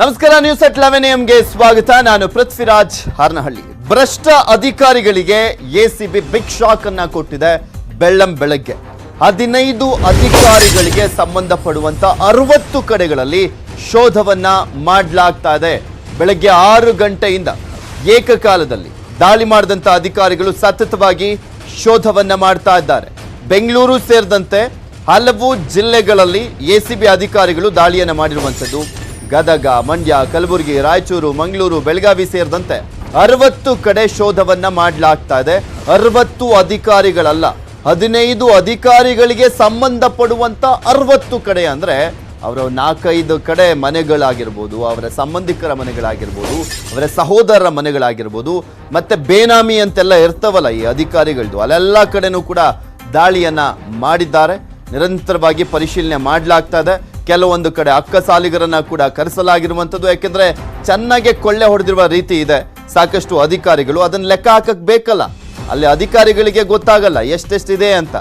ನಮಸ್ಕಾರ news at eleven ಎಂಗೆ ಸ್ವಾಗತ. ನಾನು ಪೃಥ್ವಿರಾಜ್ ಹಾರನಹಳ್ಳಿ. ಭ್ರಷ್ಟ ಅಧಿಕಾರಿಗಳಿಗೆ ಎಸಿಬಿ ಬಿಗ್ ಶಾಕ್ ಅನ್ನ ಕೊಟ್ಟಿದೆ ಬೆಳ್ಳಂ ಬೆಳಗ್ಗೆ. ಹದಿನೈದು ಅಧಿಕಾರಿಗಳಿಗೆ ಸಂಬಂಧಪಡುವಂತ ಅರವತ್ತು ಕಡೆಗಳಲ್ಲಿ ಶೋಧವನ್ನ ಮಾಡಲಾಗ್ತಾ ಇದೆ. ಬೆಳಗ್ಗೆ ಆರು ಗಂಟೆಯಿಂದ ಏಕಕಾಲದಲ್ಲಿ ದಾಳಿ ಮಾಡಿದಂತ ಅಧಿಕಾರಿಗಳು ಸತತವಾಗಿ ಶೋಧವನ್ನ ಮಾಡ್ತಾ ಇದ್ದಾರೆ. ಬೆಂಗಳೂರು ಸೇರಿದಂತೆ ಹಲವು ಜಿಲ್ಲೆಗಳಲ್ಲಿ ಎಸಿಬಿ ಅಧಿಕಾರಿಗಳು ದಾಳಿಯನ್ನು ಮಾಡಿರುವಂಥದ್ದು ಗದಗ, ಮಂಡ್ಯ, ಕಲಬುರಗಿ, ರಾಯಚೂರು, ಮಂಗಳೂರು, ಬೆಳಗಾವಿ ಸೇರಿದಂತೆ ಅರವತ್ತು ಕಡೆ ಶೋಧವನ್ನ ಮಾಡಲಾಗ್ತಾ ಇದೆ. ಅರವತ್ತು ಅಧಿಕಾರಿಗಳಲ್ಲ. ಹದಿನೈದು ಅಧಿಕಾರಿಗಳಿಗೆ ಸಂಬಂಧಪಡುವಂತ ಅರವತ್ತು ಕಡೆ ಅಂದ್ರೆ ಅವರ ನಾಲ್ಕೈದು ಕಡೆ ಮನೆಗಳಾಗಿರ್ಬೋದು, ಅವರ ಸಂಬಂಧಿಕರ ಮನೆಗಳಾಗಿರ್ಬೋದು, ಅವರ ಸಹೋದರರ ಮನೆಗಳಾಗಿರ್ಬೋದು, ಮತ್ತೆ ಬೇನಾಮಿ ಅಂತೆಲ್ಲ ಇರ್ತವಲ್ಲ ಈ ಅಧಿಕಾರಿಗಳದ್ದು ಅಲ್ಲೆಲ್ಲ ಕಡೆನೂ ಕೂಡ ದಾಳಿಯನ್ನ ಮಾಡಿದ್ದಾರೆ. ನಿರಂತರವಾಗಿ ಪರಿಶೀಲನೆ ಮಾಡಲಾಗ್ತಾ ಇದೆ. ಕೆಲವೊಂದು ಕಡೆ ಅಕ್ಕ ಸಾಲಿಗರನ್ನ ಕೂಡ ಕರೆಸಲಾಗಿರುವಂಥದ್ದು, ಯಾಕೆಂದ್ರೆ ಚೆನ್ನಾಗಿ ಕೊಳ್ಳೆ ಹೊಡೆದಿರುವ ರೀತಿ ಇದೆ. ಸಾಕಷ್ಟು ಅಧಿಕಾರಿಗಳು ಅದನ್ನ ಲೆಕ್ಕ ಹಾಕಕ್ ಬೇಕಲ್ಲ. ಅಲ್ಲಿ ಅಧಿಕಾರಿಗಳಿಗೆ ಗೊತ್ತಾಗಲ್ಲ ಎಷ್ಟೆಷ್ಟಿದೆ ಅಂತ.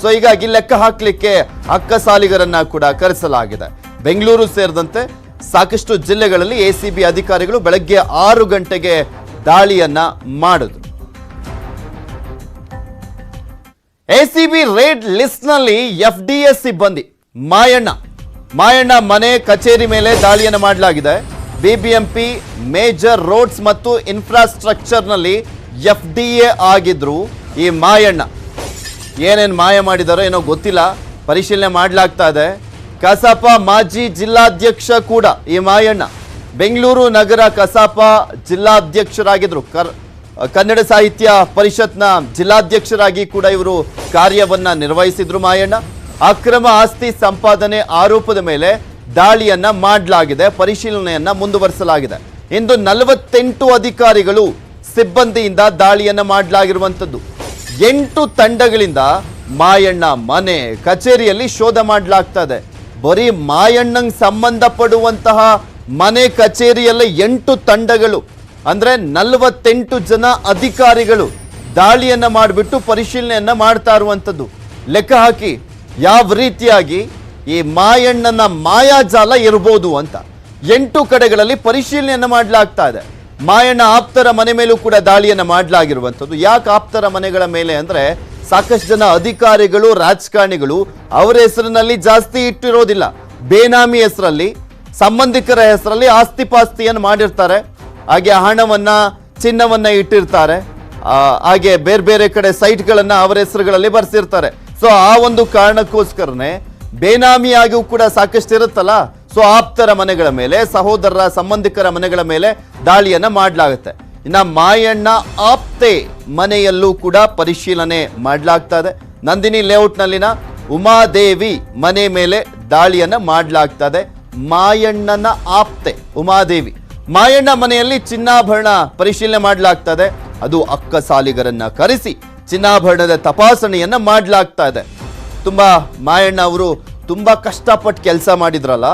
ಸೊ ಹೀಗಾಗಿ ಲೆಕ್ಕ ಹಾಕ್ಲಿಕ್ಕೆ ಅಕ್ಕಸಾಲಿಗರನ್ನ ಕೂಡ ಕರೆಸಲಾಗಿದೆ. ಬೆಂಗಳೂರು ಸೇರಿದಂತೆ ಸಾಕಷ್ಟು ಜಿಲ್ಲೆಗಳಲ್ಲಿ ಎ ಬಿ ಅಧಿಕಾರಿಗಳು ಬೆಳಗ್ಗೆ ಆರು ಗಂಟೆಗೆ ದಾಳಿಯನ್ನ ಮಾಡಿದ್ರು ಎಸಿಬಿ ರೇಡ್ ಲಿಸ್ಟ್ನಲ್ಲಿ ಎಫ್ ಡಿ ಎಸ್ ಸಿಬ್ಬಂದಿ, ಮಾಯಣ್ಣ. ಮಾಯಣ್ಣ ಮನೆ ಕಚೇರಿ ಮೇಲೆ ದಾಳಿಯನ್ನು ಮಾಡಲಾಗಿದೆ. ಬಿಬಿಎಂಪಿ, ಮೇಜರ್ ರೋಡ್ಸ್ ಮತ್ತು ಇನ್ಫ್ರಾಸ್ಟ್ರಕ್ಚರ್ನಲ್ಲಿ ಎಫ್ ಡಿ ಎ ಆಗಿದ್ರು ಈ ಮಾಯಣ್ಣ. ಏನೇನು ಮಾಯ ಮಾಡಿದಾರೋ ಏನೋ ಗೊತ್ತಿಲ್ಲ, ಪರಿಶೀಲನೆ ಮಾಡಲಾಗ್ತಾ ಇದೆ. ಕಸಾಪ ಮಾಜಿ ಜಿಲ್ಲಾಧ್ಯಕ್ಷ ಕೂಡ ಈ ಮಾಯಣ್ಣ. ಬೆಂಗಳೂರು ನಗರ ಕಸಾಪ ಜಿಲ್ಲಾಧ್ಯಕ್ಷರಾಗಿದ್ರು. ಕರ್, ಕನ್ನಡ ಸಾಹಿತ್ಯ ಪರಿಷತ್ನ ಜಿಲ್ಲಾಧ್ಯಕ್ಷರಾಗಿ ಕೂಡ ಇವರು ಕಾರ್ಯವನ್ನ ನಿರ್ವಹಿಸಿದ್ರು ಮಾಯಣ್ಣ. ಅಕ್ರಮ ಆಸ್ತಿ ಸಂಪಾದನೆ ಆರೋಪದ ಮೇಲೆ ದಾಳಿಯನ್ನ ಮಾಡಲಾಗಿದೆ, ಪರಿಶೀಲನೆಯನ್ನ ಮುಂದುವರಿಸಲಾಗಿದೆ. ಇಂದು ನಲವತ್ತೆಂಟು ಅಧಿಕಾರಿಗಳು ಸಿಬ್ಬಂದಿಯಿಂದ ದಾಳಿಯನ್ನ ಮಾಡಲಾಗಿರುವಂಥದ್ದು. ಎಂಟು ತಂಡಗಳಿಂದ ಮಾಯಣ್ಣ ಮನೆ ಕಚೇರಿಯಲ್ಲಿ ಶೋಧ ಮಾಡಲಾಗ್ತಾ ಇದೆ. ಬರೀ ಮಾಯಣ್ಣಂಗೆ ಸಂಬಂಧಪಡುವಂತಹ ಮನೆ ಕಚೇರಿಯಲ್ಲ ಎಂಟು ತಂಡಗಳು, ಅಂದ್ರೆ ನಲವತ್ತೆಂಟು ಜನ ಅಧಿಕಾರಿಗಳು ದಾಳಿಯನ್ನ ಮಾಡಿಬಿಟ್ಟು ಪರಿಶೀಲನೆಯನ್ನ ಮಾಡ್ತಾ ಇರುವಂಥದ್ದು. ಲೆಕ್ಕ ಹಾಕಿ ಯಾವ ರೀತಿಯಾಗಿ ಈ ಮಾಯಣ್ಣನ ಮಾಯಾಜಾಲ ಇರ್ಬೋದು ಅಂತ. ಎಂಟು ಕಡೆಗಳಲ್ಲಿ ಪರಿಶೀಲನೆಯನ್ನು ಮಾಡಲಾಗ್ತಾ ಇದೆ. ಮಾಯಣ್ಣ ಆಪ್ತರ ಮನೆ ಮೇಲೂ ಕೂಡ ದಾಳಿಯನ್ನು ಮಾಡಲಾಗಿರುವಂಥದ್ದು. ಯಾಕೆ ಆಪ್ತರ ಮನೆಗಳ ಮೇಲೆ ಅಂದರೆ ಸಾಕಷ್ಟು ಜನ ಅಧಿಕಾರಿಗಳು, ರಾಜಕಾರಣಿಗಳು ಅವರ ಹೆಸರಿನಲ್ಲಿ ಜಾಸ್ತಿ ಇಟ್ಟಿರೋದಿಲ್ಲ. ಬೇನಾಮಿ ಹೆಸರಲ್ಲಿ, ಸಂಬಂಧಿಕರ ಹೆಸರಲ್ಲಿ ಆಸ್ತಿ ಪಾಸ್ತಿಯನ್ನು ಮಾಡಿರ್ತಾರೆ. ಹಾಗೆ ಹಣವನ್ನು, ಚಿನ್ನವನ್ನು ಇಟ್ಟಿರ್ತಾರೆ. ಹಾಗೆ ಬೇರೆ ಬೇರೆ ಕಡೆ ಸೈಟ್ಗಳನ್ನು ಅವರ ಹೆಸರುಗಳಲ್ಲಿ ಬರ್ಸಿರ್ತಾರೆ. ಸೊ ಆ ಒಂದು ಕಾರಣಕ್ಕೋಸ್ಕರನೇ ಬೇನಾಮಿಯಾಗಿಯೂ ಕೂಡ ಸಾಕಷ್ಟು ಇರುತ್ತಲ್ಲ? ಸೊ ಆಪ್ತರ ಮನೆಗಳ ಮೇಲೆ, ಸಹೋದರರ, ಸಂಬಂಧಿಕರ ಮನೆಗಳ ಮೇಲೆ ದಾಳಿಯನ್ನ ಮಾಡಲಾಗುತ್ತೆ. ಇನ್ನ ಮಾಯಣ್ಣ ಆಪ್ತೆ ಮನೆಯಲ್ಲೂ ಕೂಡ ಪರಿಶೀಲನೆ ಮಾಡಲಾಗ್ತಾ ಇದೆ. ನಂದಿನಿ ಲೇಔಟ್ನಲ್ಲಿನ ಉಮಾದೇವಿ ಮನೆ ಮೇಲೆ ದಾಳಿಯನ್ನ ಮಾಡಲಾಗ್ತಾ ಇದೆ. ಮಾಯಣ್ಣನ ಆಪ್ತೆ, ಉಮಾದೇವಿ. ಮಾಯಣ್ಣ ಮನೆಯಲ್ಲಿ ಚಿನ್ನಾಭರಣ ಪರಿಶೀಲನೆ ಮಾಡಲಾಗ್ತದೆ ಅದು ಅಕ್ಕ ಸಾಲಿಗರನ್ನ ಕರೆಸಿ ಚಿನ್ನಾಭರಣದ ತಪಾಸಣೆಯನ್ನು ಮಾಡಲಾಗ್ತಾ ಇದೆ. ತುಂಬ ಮಾಯಣ್ಣ ಅವರು ತುಂಬ ಕಷ್ಟಪಟ್ಟು ಕೆಲಸ ಮಾಡಿದ್ರಲ್ಲ,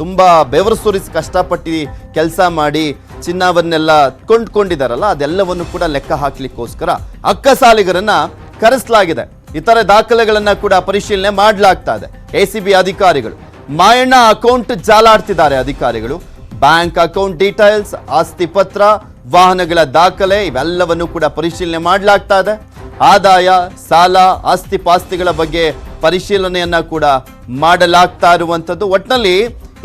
ತುಂಬ ಬೆವರು ಸುರಿಸಿ ಕಷ್ಟಪಟ್ಟು ಕೆಲಸ ಮಾಡಿ ಚಿನ್ನವನ್ನೆಲ್ಲ ಕೊಂಡ್ಕೊಂಡಿದ್ದಾರಲ್ಲ ಅದೆಲ್ಲವನ್ನು ಕೂಡ ಲೆಕ್ಕ ಹಾಕ್ಲಿಕ್ಕೋಸ್ಕರ ಅಕ್ಕ ಸಾಲಿಗರನ್ನ ಕರೆಸಲಾಗಿದೆ. ಇತರ ದಾಖಲೆಗಳನ್ನ ಕೂಡ ಪರಿಶೀಲನೆ ಮಾಡಲಾಗ್ತಾ ಇದೆ. ಎ ಅಧಿಕಾರಿಗಳು, ಮಾಯಣ್ಣ ಅಕೌಂಟ್ ಜಾಲಾಡ್ತಿದ್ದಾರೆ ಅಧಿಕಾರಿಗಳು. ಬ್ಯಾಂಕ್ ಅಕೌಂಟ್ ಡೀಟೇಲ್ಸ್, ಆಸ್ತಿ ಪತ್ರ, ವಾಹನಗಳ ದಾಖಲೆ, ಇವೆಲ್ಲವನ್ನು ಕೂಡ ಪರಿಶೀಲನೆ ಮಾಡಲಾಗ್ತಾ ಇದೆ. ಆದಾಯ, ಸಾಲ, ಆಸ್ತಿ ಪಾಸ್ತಿಗಳ ಬಗ್ಗೆ ಪರಿಶೀಲನೆಯನ್ನ ಕೂಡ ಮಾಡಲಾಗ್ತಾ ಇರುವಂಥದ್ದು. ಒಟ್ನಲ್ಲಿ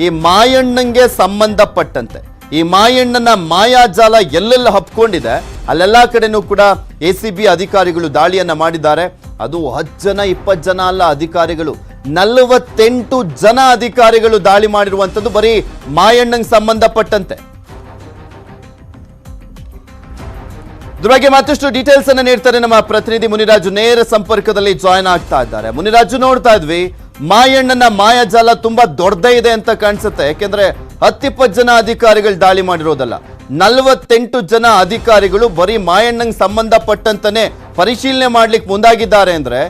ಈ ಮಾಯಣ್ಣಂಗೆ ಸಂಬಂಧಪಟ್ಟಂತೆ, ಈ ಮಾಯಣ್ಣನ ಮಾಯಾಜಾಲ ಎಲ್ಲೆಲ್ಲ ಹಬ್ಕೊಂಡಿದೆ ಅಲ್ಲೆಲ್ಲ ಕಡೆನೂ ಕೂಡ ಎ ಅಧಿಕಾರಿಗಳು ದಾಳಿಯನ್ನ ಮಾಡಿದ್ದಾರೆ. ಅದು ಹತ್ತು ಜನ ಇಪ್ಪತ್ತು ಜನ ಅಲ್ಲ ಅಧಿಕಾರಿಗಳು, ನಲವತ್ತೆಂಟು ಜನ ಅಧಿಕಾರಿಗಳು ದಾಳಿ ಮಾಡಿರುವಂಥದ್ದು ಬರೀ ಮಾಯಣ್ಣಂಗೆ ಸಂಬಂಧಪಟ್ಟಂತೆ. ಇದ್ರ ಬಗ್ಗೆ ಮತ್ತಷ್ಟು ಡೀಟೇಲ್ಸ್ ಅನ್ನ ನೀಡ್ತಾರೆ ನಮ್ಮ ಪ್ರತಿನಿಧಿ ಮುನಿರಾಜು. ನೇರ ಸಂಪರ್ಕದಲ್ಲಿ ಜಾಯ್ನ್ ಆಗ್ತಾ ಇದ್ದಾರೆ. ಮುನಿರಾಜು ನೋಡ್ತಾ ಇದ್ವಿ, ಮಾಯಣ್ಣನ ಮಾಯಾಜಾಲ ತುಂಬಾ ದೊಡ್ಡದೇ ಇದೆ ಅಂತ ಕಾಣಿಸುತ್ತೆ. ಯಾಕೆಂದ್ರೆ ಹತ್ತಿಪ್ಪತ್ತು ಜನ ಅಧಿಕಾರಿಗಳು ದಾಳಿ ಮಾಡಿರೋದಲ್ಲ. ನಲವತ್ತೆಂಟು ಜನ ಅಧಿಕಾರಿಗಳು ಬರೀ ಮಾಯಣ್ಣಂಗೆ ಸಂಬಂಧಪಟ್ಟಂತನೇ ಪರಿಶೀಲನೆ ಮಾಡ್ಲಿಕ್ಕೆ ಮುಂದಾಗಿದ್ದಾರೆ ಅಂದ್ರೆ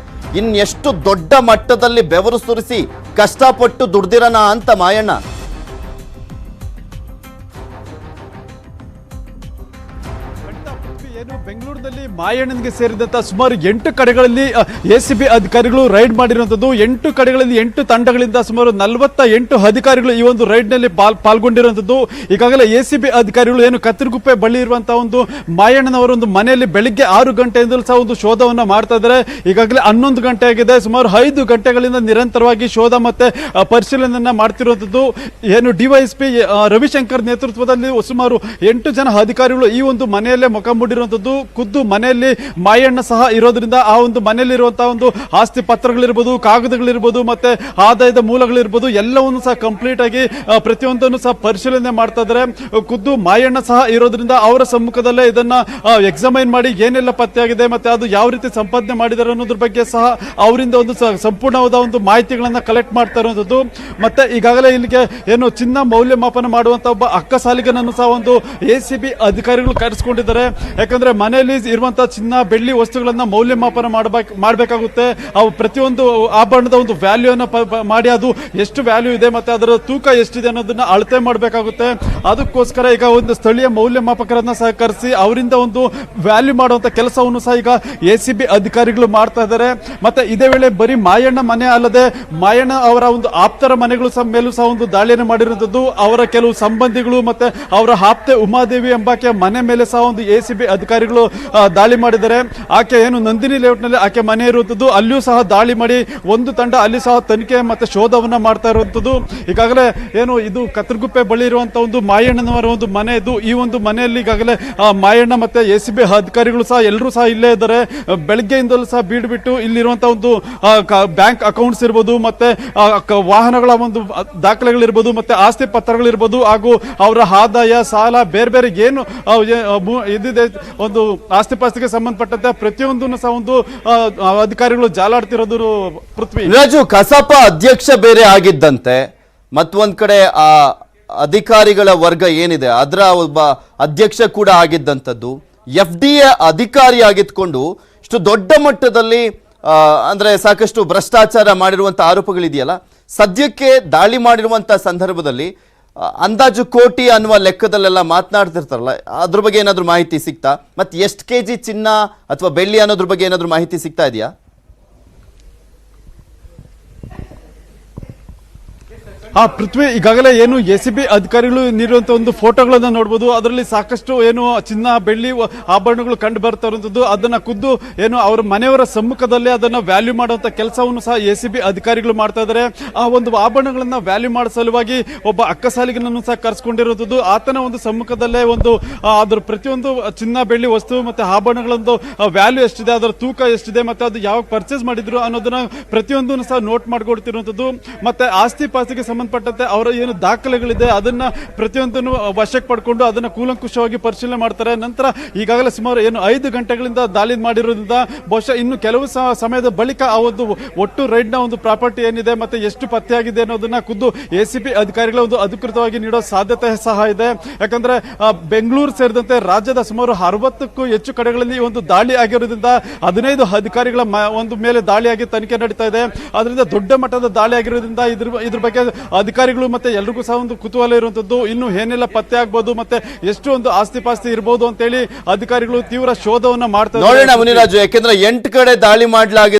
ಇನ್ನೆಷ್ಟು ದೊಡ್ಡ ಮಟ್ಟದಲ್ಲಿ ಬೆವರು ಸುರಿಸಿ ಕಷ್ಟಪಟ್ಟು ದುಡ್ದಿರನ ಅಂತ ಮಾಯಣ್ಣ. ಏನು ಬೆಂಗಳೂರು ಬೆಂಗಳೂರಿನಲ್ಲಿ ಮಾಯಣ್ಣನಿಗೆ ಸೇರಿದಂತ ಸುಮಾರು ಎಂಟು ಕಡೆಗಳಲ್ಲಿ ಎ ಸಿ ಬಿ ಅಧಿಕಾರಿಗಳು ರೈಡ್ ಮಾಡಿರುವಂತದ್ದು. ಎಂಟು ಕಡೆಗಳಲ್ಲಿ ಎಂಟು ತಂಡಗಳಿಂದ ಸುಮಾರು ನಲವತ್ತ ಎಂಟು ಅಧಿಕಾರಿಗಳು ಈ ಒಂದು ರೈಡ್ನಲ್ಲಿ ಪಾಲ್, ಪಾಲ್ಗೊಂಡಿರುವಂತದ್ದು. ಈಗಾಗಲೇ ಎ ಅಧಿಕಾರಿಗಳು ಏನು ಕತ್ತರಿಗುಪ್ಪೆ ಬಳಿ ಇರುವಂತಹ ಒಂದು ಮಾಯಣ್ಣನವರ ಒಂದು ಮನೆಯಲ್ಲಿ ಬೆಳಿಗ್ಗೆ ಆರು ಗಂಟೆಯಿಂದಲೂ ಸಹ ಒಂದು ಶೋಧವನ್ನ ಮಾಡ್ತಾ ಇದ್ದಾರೆ. ಈಗಾಗಲೇ ಹನ್ನೊಂದು ಗಂಟೆ ಆಗಿದೆ. ಸುಮಾರು ಐದು ಗಂಟೆಗಳಿಂದ ನಿರಂತರವಾಗಿ ಶೋಧ ಮತ್ತೆ ಪರಿಶೀಲನೆಯನ್ನ ಮಾಡ್ತಿರುವಂತದ್ದು. ಏನು ಡಿವೈಎಸ್ಪಿ ರವಿಶಂಕರ್ ನೇತೃತ್ವದಲ್ಲಿ ಸುಮಾರು ಎಂಟು ಜನ ಅಧಿಕಾರಿಗಳು ಈ ಒಂದು ಮನೆಯಲ್ಲೇ ಮುಖ ಮೂಡಿರುವಂತದ್ದು ಖುದ್ದು ಮನೆಯಲ್ಲಿ ಮಾಯಣ್ಣ ಸಹ ಇರೋದ್ರಿಂದ ಆ ಒಂದು ಮನೆಯಲ್ಲಿ ಇರುವಂತಹ ಒಂದು ಆಸ್ತಿ ಪತ್ರಗಳಿರ್ಬೋದು, ಕಾಗದಗಳಿರ್ಬೋದು, ಮತ್ತೆ ಆದಾಯದ ಮೂಲಗಳಿರ್ಬೋದು, ಎಲ್ಲವನ್ನು ಸಹ ಕಂಪ್ಲೀಟ್ ಆಗಿ ಪ್ರತಿಯೊಂದನ್ನು ಸಹ ಪರಿಶೀಲನೆ ಮಾಡ್ತಾ ಇದ್ದಾರೆ. ಖುದ್ದು ಮಾಯಣ್ಣ ಸಹ ಇರೋದ್ರಿಂದ ಅವರ ಸಮ್ಮುಖದಲ್ಲೇ ಇದನ್ನ ಎಕ್ಸಾಮೈನ್ ಮಾಡಿ ಏನೆಲ್ಲ ಪತ್ತೆಯಾಗಿದೆ, ಮತ್ತೆ ಅದು ಯಾವ ರೀತಿ ಸಂಪಾದನೆ ಮಾಡಿದ್ದಾರೆ ಅನ್ನೋದ್ರ ಬಗ್ಗೆ ಸಹ ಅವರಿಂದ ಒಂದು ಸಂಪೂರ್ಣವಾದ ಒಂದು ಮಾಹಿತಿಗಳನ್ನ ಕಲೆಕ್ಟ್ ಮಾಡ್ತಾ ಇರುವಂಥದ್ದು. ಮತ್ತೆ ಈಗಾಗಲೇ ಇಲ್ಲಿಗೆ ಏನು ಚಿನ್ನ ಮೌಲ್ಯಮಾಪನ ಮಾಡುವಂತ ಒಬ್ಬ ಅಕ್ಕ ಸಾಲಿಗನನ್ನು ಸಹ ಒಂದು ಎ ಸಿ ಬಿ ಅಧಿಕಾರಿಗಳು ಕರೆಸ್ಕೊಂಡಿದ್ದಾರೆ. ಯಾಕಂದ್ರೆ ಮನೆಯಲ್ಲಿ ಇರುವಂತಹ ಚಿನ್ನ, ಬೆಳ್ಳಿ ವಸ್ತುಗಳನ್ನ ಮೌಲ್ಯಮಾಪನ ಮಾಡಬೇಕು, ಮಾಡಬೇಕಾಗುತ್ತೆ. ಅವು ಪ್ರತಿಯೊಂದು ಆಭರಣದ ಒಂದು ವ್ಯಾಲ್ಯೂನ ಮಾಡಿ ಅದು ಎಷ್ಟು ವ್ಯಾಲ್ಯೂ ಇದೆ ಮತ್ತೆ ಅದರ ತೂಕ ಎಷ್ಟಿದೆ ಅನ್ನೋದನ್ನ ಅಳತೆ ಮಾಡಬೇಕಾಗುತ್ತೆ. ಅದಕ್ಕೋಸ್ಕರ ಈಗ ಒಂದು ಸ್ಥಳೀಯ ಮೌಲ್ಯಮಾಪಕರನ್ನ ಸಹಕರಿಸಿ ಅವರಿಂದ ಒಂದು ವ್ಯಾಲ್ಯೂ ಮಾಡುವಂತ ಕೆಲಸವನ್ನು ಸಹ ಈಗ ಎ ಸಿ ಬಿ ಅಧಿಕಾರಿಗಳು ಮಾಡ್ತಾ ಇದ್ದಾರೆ. ಮತ್ತೆ ಇದೇ ವೇಳೆ ಬರೀ ಮಾಯಣ್ಣ ಮನೆ ಅಲ್ಲದೆ ಮಾಯಣ್ಣ ಅವರ ಒಂದು ಆಪ್ತರ ಮನೆಗಳು ಸಹ ಮೇಲೂ ಸಹ ಒಂದು ದಾಳಿಯನ್ನು ಮಾಡಿರುವಂತದ್ದು, ಅವರ ಕೆಲವು ಸಂಬಂಧಿಗಳು ಮತ್ತೆ ಅವರ ಆಪ್ತೆ ಉಮಾದೇವಿ ಎಂಬಾಕೆ ಮನೆ ಮೇಲೆ ಸಹ ಒಂದು ಎ ಸಿ ಬಿ ಅಧಿಕಾರಿಗಳು ದಾಳಿ ಮಾಡಿದ್ದಾರೆ. ಆಕೆ ಏನು ನಂದಿನಿ ಲೇಔಟ್ನಲ್ಲಿ ಆಕೆ ಮನೆ ಇರುವಂಥದ್ದು ಅಲ್ಲಿಯೂ ಸಹ ದಾಳಿ ಮಾಡಿ ಒಂದು ತಂಡ ಅಲ್ಲಿ ಸಹ ತನಿಖೆ ಮತ್ತು ಶೋಧವನ್ನು ಮಾಡ್ತಾ ಇರುವಂಥದ್ದು ಈಗಾಗಲೇ ಏನು ಇದು ಕತ್ರಗುಪ್ಪೆ ಬಳಿ ಇರುವಂಥ ಒಂದು ಮಾಯಣ್ಣನವರ ಒಂದು ಮನೆ ಇದು. ಈ ಒಂದು ಮನೆಯಲ್ಲಿ ಈಗಾಗಲೇ ಮಾಯಣ್ಣ ಮತ್ತು ಎ ಸಿ ಬಿ ಅಧಿಕಾರಿಗಳು ಸಹ ಎಲ್ಲರೂ ಸಹ ಇಲ್ಲೇ ಇದ್ದಾರೆ. ಬೆಳಗ್ಗೆಯಿಂದಲೂ ಸಹ ಬೀಡು ಬಿಟ್ಟು ಇಲ್ಲಿರುವಂತ ಒಂದು ಬ್ಯಾಂಕ್ ಅಕೌಂಟ್ಸ್ ಇರ್ಬೋದು ಮತ್ತು ವಾಹನಗಳ ಒಂದು ದಾಖಲೆಗಳಿರ್ಬೋದು ಮತ್ತು ಆಸ್ತಿ ಪತ್ರಗಳಿರ್ಬೋದು ಹಾಗೂ ಅವರ ಆದಾಯ, ಸಾಲ ಬೇರೆ ಬೇರೆ ಏನು ಇದಿದೆ. ಒಂದು ಆಸ್ತಿ ಪಾಸ್ತಿಗೆ ಸಂಬಂಧಪಟ್ಟಂತೆ ಪ್ರತಿಯೊಂದನ್ನು ಸಹ ಒಂದು ಅಧಿಕಾರಿಗಳು ಜಾಲಾಡ್ತಿರೋದು ಪೃಥ್ವಿ. ರಾಜು, ಕಸಾಪ ಅಧ್ಯಕ್ಷ ಬೇರೆ ಆಗಿದ್ದಂತೆ ಮತ್ತೊಂದ್ ಕಡೆ ಆ ಅಧಿಕಾರಿಗಳ ವರ್ಗ ಏನಿದೆ, ಅದರ ಒಬ್ಬ ಅಧ್ಯಕ್ಷ ಕೂಡ ಆಗಿದ್ದಂಥದ್ದು ಎಫ್ ಡಿ ಎ ಅಧಿಕಾರಿ ಆಗಿದ್ಕೊಂಡು ಇಷ್ಟು ದೊಡ್ಡ ಮಟ್ಟದಲ್ಲಿ ಅಂದರೆ ಸಾಕಷ್ಟು ಭ್ರಷ್ಟಾಚಾರ ಮಾಡಿರುವಂಥ ಆರೋಪಗಳಿದೆಯಲ್ಲ, ಸದ್ಯಕ್ಕೆ ದಾಳಿ ಮಾಡಿರುವಂಥ ಸಂದರ್ಭದಲ್ಲಿ ಅಂದಾಜು ಕೋಟಿ ಅನ್ನುವ ಲೆಕ್ಕದಲ್ಲೆಲ್ಲ ಮಾತನಾಡ್ತಿರ್ತಾರಲ್ಲ, ಅದ್ರ ಬಗ್ಗೆ ಏನಾದರೂ ಮಾಹಿತಿ ಸಿಗ್ತಾ? ಮತ್ತೆ ಎಷ್ಟು ಕೆ ಜಿ ಚಿನ್ನ ಅಥವಾ ಬೆಳ್ಳಿ ಅನ್ನೋದ್ರ ಬಗ್ಗೆ ಏನಾದರೂ ಮಾಹಿತಿ ಸಿಗ್ತಾ ಇದೆಯಾ? ಆ ಪೃಥ್ವಿ ಈಗಾಗಲೇ ಏನು ಎ ಸಿ ಬಿ ಅಧಿಕಾರಿಗಳು ನೀಡುವಂಥ ಒಂದು ಫೋಟೋಗಳನ್ನು ನೋಡಬಹುದು ಅದರಲ್ಲಿ ಸಾಕಷ್ಟು ಏನು ಚಿನ್ನ, ಬೆಳ್ಳಿ ಆಭರಣಗಳು ಕಂಡು ಬರ್ತಾ ಇರುವಂತದ್ದು. ಅದನ್ನ ಖುದ್ದು ಏನು ಅವರ ಮನೆಯವರ ಸಮ್ಮುಖದಲ್ಲೇ ಅದನ್ನ ವ್ಯಾಲ್ಯೂ ಮಾಡುವಂಥ ಕೆಲಸವನ್ನು ಸಹ ಎ ಸಿ ಬಿ ಅಧಿಕಾರಿಗಳು ಮಾಡ್ತಾ ಇದ್ದಾರೆ ಆ ಒಂದು ಆಭರಣಗಳನ್ನು ವ್ಯಾಲ್ಯೂ ಮಾಡೋ ಸಲುವಾಗಿ ಒಬ್ಬ ಅಕ್ಕಸಾಲಿಗನನ್ನು ಸಹ ಕರೆಸ್ಕೊಂಡಿರುವಂಥದ್ದು ಆತನ ಒಂದು ಸಮ್ಮುಖದಲ್ಲೇ ಒಂದು ಅದರ ಪ್ರತಿಯೊಂದು ಚಿನ್ನ, ಬೆಳ್ಳಿ ವಸ್ತು ಮತ್ತೆ ಆಭರಣಗಳೊಂದು ವ್ಯಾಲ್ಯೂ ಎಷ್ಟಿದೆ, ಅದರ ತೂಕ ಎಷ್ಟಿದೆ, ಮತ್ತೆ ಅದು ಯಾವಾಗ ಪರ್ಚೇಸ್ ಮಾಡಿದ್ರು ಅನ್ನೋದನ್ನ ಪ್ರತಿಯೊಂದನ್ನು ಸಹ ನೋಟ್ ಮಾಡ್ಕೊಡ್ತಿರುವಂತದ್ದು. ಮತ್ತೆ ಆಸ್ತಿ ಪಾಸ್ತಿಗೆ ಸಂಬಂಧಪಟ್ಟಂತೆ ಅವರ ಏನು ದಾಖಲೆಗಳಿದೆ, ಅದನ್ನ ಪ್ರತಿಯೊಂದನ್ನು ವಶಕ್ಕೆ ಪಡ್ಕೊಂಡು ಅದನ್ನ ಕೂಲಂಕುಷವಾಗಿ ಪರಿಶೀಲನೆ ಮಾಡ್ತಾರೆ. ನಂತರ ಈಗಾಗಲೇ ಸುಮಾರು ಏನು ಐದು ಗಂಟೆಗಳಿಂದ ದಾಳಿ ಮಾಡಿರೋದ್ರಿಂದ ಬಹುಶಃ ಇನ್ನು ಕೆಲವು ಸಮಯದ ಬಳಿಕ ಆ ಒಂದು ಒಟ್ಟು ರೈಡ್ನ ಒಂದು ಪ್ರಾಪರ್ಟಿ ಏನಿದೆ, ಮತ್ತೆ ಎಷ್ಟು ಪತ್ತೆಯಾಗಿದೆ ಅನ್ನೋದನ್ನ ಖುದ್ದು ಎ ಸಿ ಪಿ ಅಧಿಕಾರಿಗಳ ಒಂದು ಅಧಿಕೃತವಾಗಿ ನೀಡೋ ಸಾಧ್ಯತೆ ಸಹ ಇದೆ. ಯಾಕಂದ್ರೆ ಬೆಂಗಳೂರು ಸೇರಿದಂತೆ ರಾಜ್ಯದ ಸುಮಾರು ಅರವತ್ತಕ್ಕೂ ಹೆಚ್ಚು ಕಡೆಗಳಲ್ಲಿ ಒಂದು ದಾಳಿ ಆಗಿರೋದ್ರಿಂದ ಹದಿನೈದು ಅಧಿಕಾರಿಗಳ ಒಂದು ಮೇಲೆ ದಾಳಿಯಾಗಿ ತನಿಖೆ ನಡೀತಾ ಇದೆ. ಅದರಿಂದ ದೊಡ್ಡ ಮಟ್ಟದ ದಾಳಿ ಆಗಿರೋದ್ರಿಂದ ಇದ್ರ ಇದ್ರ ಬಗ್ಗೆ ಅಧಿಕಾರಿಗಳು ಮತ್ತೆ ಎಲ್ರಿಗೂ ಸಹ ಒಂದು ಕುತೂಹಲ ಇರುವಂತದ್ದು ಇನ್ನು ಏನೆಲ್ಲ ಪತ್ತೆ ಆಗ್ಬೋದು ಮತ್ತೆ ಎಷ್ಟು ಒಂದು ಆಸ್ತಿ ಪಾಸ್ತಿ ಇರ್ಬೋದು ಅಂತೇಳಿ ಅಧಿಕಾರಿಗಳು ತೀವ್ರ ಶೋಧವನ್ನ ಮಾಡ್ತಾರೆ. ನೋಡೋಣ ಮುನಿರಾಜು, ಯಾಕೆಂದ್ರೆ ಎಂಟು ಕಡೆ ದಾಳಿ ಮಾಡಲಾಗಿದೆ